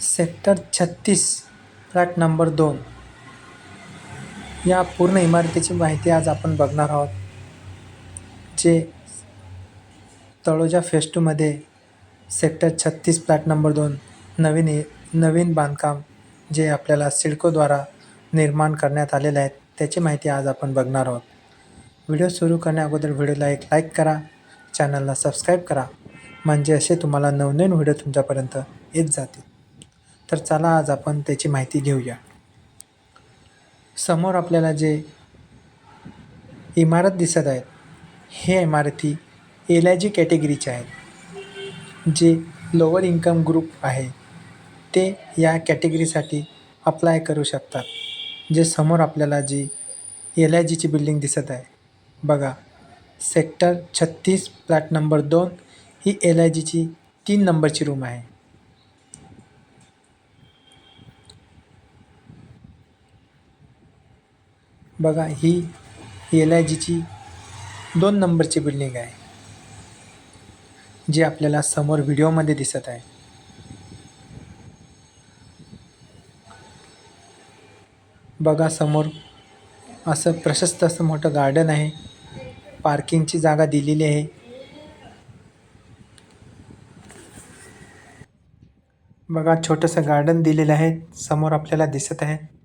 Sector छत्तीस flat number दोन. या पूर्ण इमारतीची माहिती आज आपण बघणार आहोत जे तळोजा फेस टूमध्ये सेक्टर छत्तीस फ्लॅट नंबर दोन नवीन नवीन बांधकाम जे आपल्याला सिडकोद्वारा निर्माण करण्यात आलेले आहेत त्याची माहिती आज आपण बघणार आहोत. व्हिडिओ सुरू करण्या व्हिडिओला एक लाईक करा चॅनलला सबस्क्राईब करा. म्हणजे असे तुम्हाला नवनवीन व्हिडिओ तुमच्यापर्यंत येत जातील. तर चला आज आपण त्याची माहिती घेऊया. समोर आपल्याला जे इमारत दिसत आहेत हे इमारती एल आय जी कॅटेगरीचे आहेत. जे लोअर इन्कम ग्रुप आहे ते या कॅटेगरीसाठी अप्लाय करू शकतात. जे समोर आपल्याला जी एल आय जीची बिल्डिंग दिसत आहे बघा. सेक्टर छत्तीस फ्लॅट नंबर दोन ही एल आय जीची तीन नंबरची रूम आहे. बघा ही एल आय जीची दोन नंबरची बिल्डिंग आहे जी आपल्याला समोर व्हिडिओमध्ये दिसत आहे. बघा समोर असं प्रशस्त असं मोठं गार्डन आहे. पार्किंगची जागा दिलेली आहे. बघा छोटंसं गार्डन दिलेलं आहे. समोर आपल्याला दिसत आहे.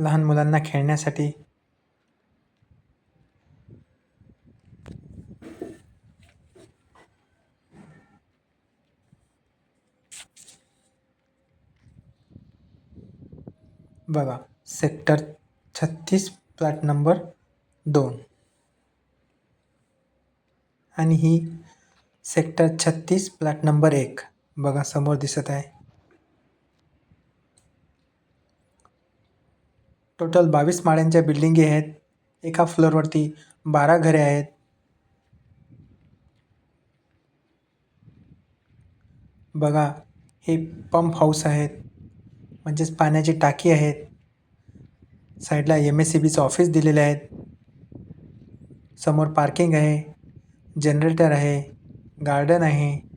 लहान मुलांना खेळण्यासाठी. बघा सेक्टर छत्तीस फ्लॅट नंबर दोन. आणि ही सेक्टर छत्तीस फ्लॅट नंबर एक. बघा समोर दिसत आहे. टोटल बावीस माळ्यांच्या बिल्डिंगी आहेत. एका फ्लोअरवरती बारा घरे आहेत. बघा हे पंप हाऊस आहेत. म्हणजेच पाण्याची टाकी आहेत. साईडला एम एस सी बीचं ऑफिस दिलेले आहेत. समोर पार्किंग आहे. जनरेटर आहे. गार्डन आहे.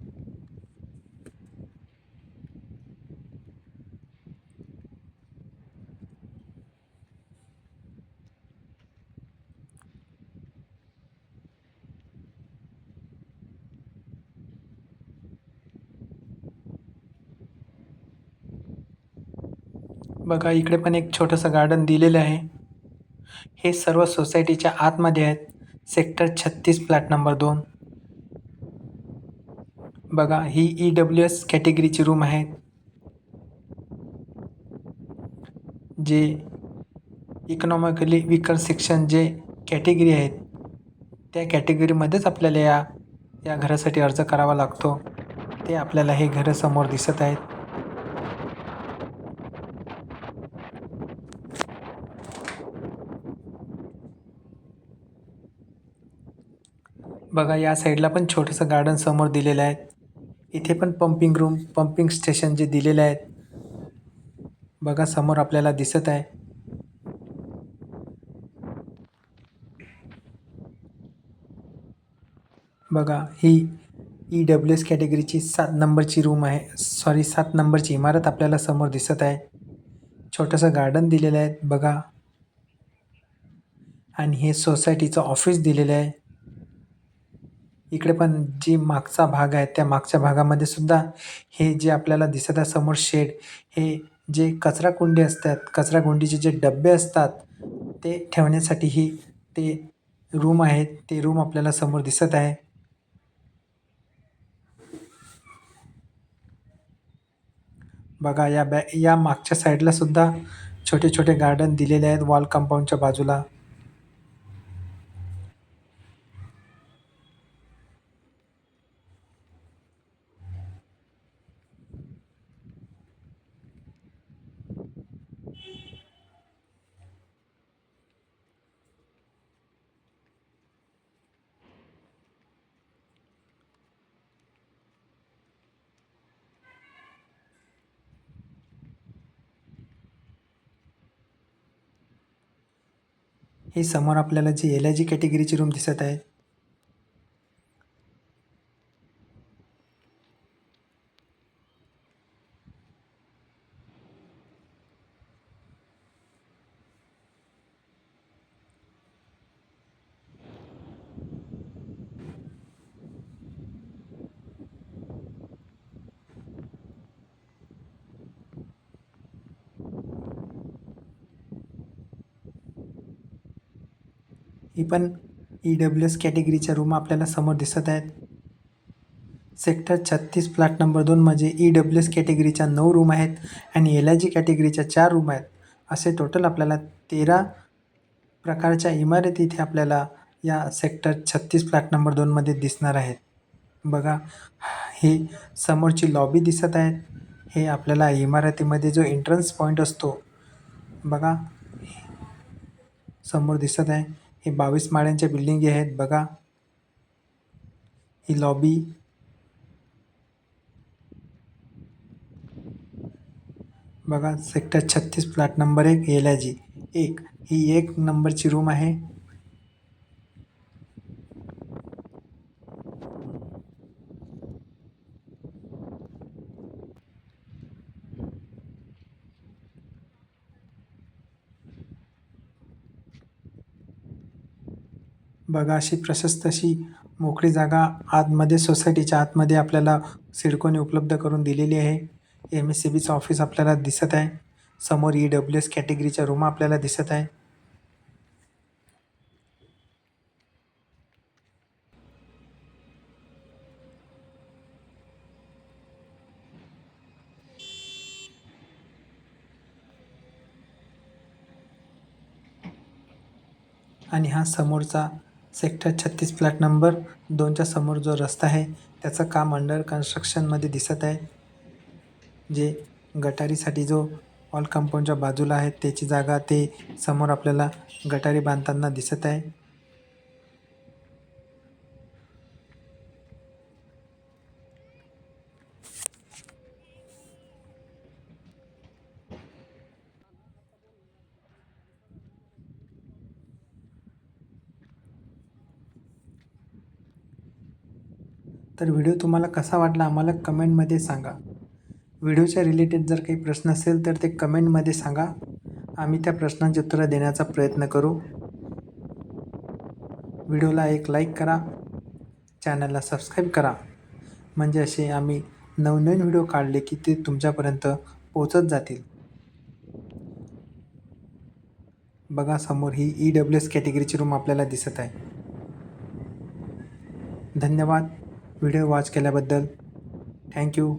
बघा इकडे पण एक छोटंसं गार्डन दिलेलं आहे. हे सर्व सोसायटीच्या आतमध्ये आहेत. सेक्टर छत्तीस फ्लॅट नंबर दोन. बघा ही ई डब्ल्यू एस कॅटेगरीची रूम आहे. जे इकॉनॉमिकली विकर सेक्शन जे कॅटेगरी आहेत त्या कॅटेगरीमध्येच आपल्याला या या घरासाठी अर्ज करावा लागतो. ते आपल्याला हे घरं समोर दिसत आहेत. बघा या साईडला पण छोटंसं गार्डन समोर दिलेलं आहे. इथे पण पंपिंग रूम पंपिंग स्टेशन जे दिलेले आहेत. बघा समोर आपल्याला दिसत आहे. बघा ही ई डब्ल्यू एस कॅटेगरीची सात नंबरची रूम आहे. सॉरी सात नंबरची इमारत आपल्याला समोर दिसत आहे. छोटंसं गार्डन दिलेलं आहे. बघा. आणि हे सोसायटीचं ऑफिस दिलेलं आहे. इकडे पण जी मागचा भाग आहे त्या मागच्या भागामध्ये सुद्धा हे जे आपल्याला दिसत आहे समोर शेड हे जे कचरा कुंडी असतात कचरा कुंडीचे जे डबे असतात ते ठेवण्यासाठी ही ते रूम आहेत ते रूम आपल्याला समोर दिसत आहे. बघा या बॅ या मागच्या साईडला सुद्धा छोटे छोटे गार्डन दिलेले आहेत वॉल कंपाऊंडच्या बाजूला. ही समोर आपल्याला जी एल आय जी कॅटेगरीची रूम दिसत आहे. ही पण ई डब्ल्यू एस कॅटेगरीच्या रूम आपल्याला समोर दिसत आहेत. सेक्टर छत्तीस फ्लॅट नंबर दोन म्हणजे ई डब्ल्यू एस कॅटेगरीच्या नऊ रूम आहेत आणि एल आय जी कॅटेगरीच्या चार रूम आहेत. असे टोटल आपल्याला तेरा प्रकारच्या इमारती इथे आपल्याला या सेक्टर छत्तीस फ्लॅट नंबर दोनमध्ये दिसणार आहेत. बघा हे समोरची लॉबी दिसत आहेत. हे आपल्याला इमारतीमध्ये जो एंट्रन्स पॉईंट असतो बघा समोर दिसत आहे. हे बावीस माळ्यांच्या बिल्डिंगी आहेत. बघा. ही लॉबी बघा सेक्टर छत्तीस फ्लॅट नंबर एक एल आय जी एक. ही एक नंबरची रूम आहे. बघा अशी प्रशस्त अशी मोकळी जागा आतमध्ये सोसायटीच्या आतमध्ये आपल्याला सिडकोने उपलब्ध करून दिलेली आहे. एम एस सी बीचं ऑफिस आपल्याला दिसत आहे. समोर ई डब्ल्यू एस कॅटेगरीच्या रूम आपल्याला दिसत आहे. आणि हा समोरचा सेक्टर छत्तीस फ्लॅट नंबर दोनच्या समोर जो रस्ता आहे त्याचं काम अंडर कन्स्ट्रक्शनमध्ये दिसत आहे. जे गटारीसाठी जो वॉल कंपाऊंडच्या बाजूला आहे त्याची जागा ते समोर आपल्याला गटारी बांधताना दिसत आहे. तर व्हिडिओ तुम्हाला कसा वाटला आम्हाला कमेंटमध्ये सांगा. व्हिडिओच्या रिलेटेड जर काही प्रश्न असेल तर ते कमेंटमध्ये सांगा. आम्ही त्या प्रश्नांची उत्तरं देण्याचा प्रयत्न करू. व्हिडिओला एक लाईक करा. चॅनलला सबस्क्राईब करा. म्हणजे असे आम्ही नवनवीन व्हिडिओ काढले की ते तुमच्यापर्यंत पोचत जातील. बघा समोर ही ई डब्ल्यू एस कॅटेगरीची रूम आपल्याला दिसत आहे. धन्यवाद. व्हिडिओ वॉच केल्याबद्दल थँक्यू.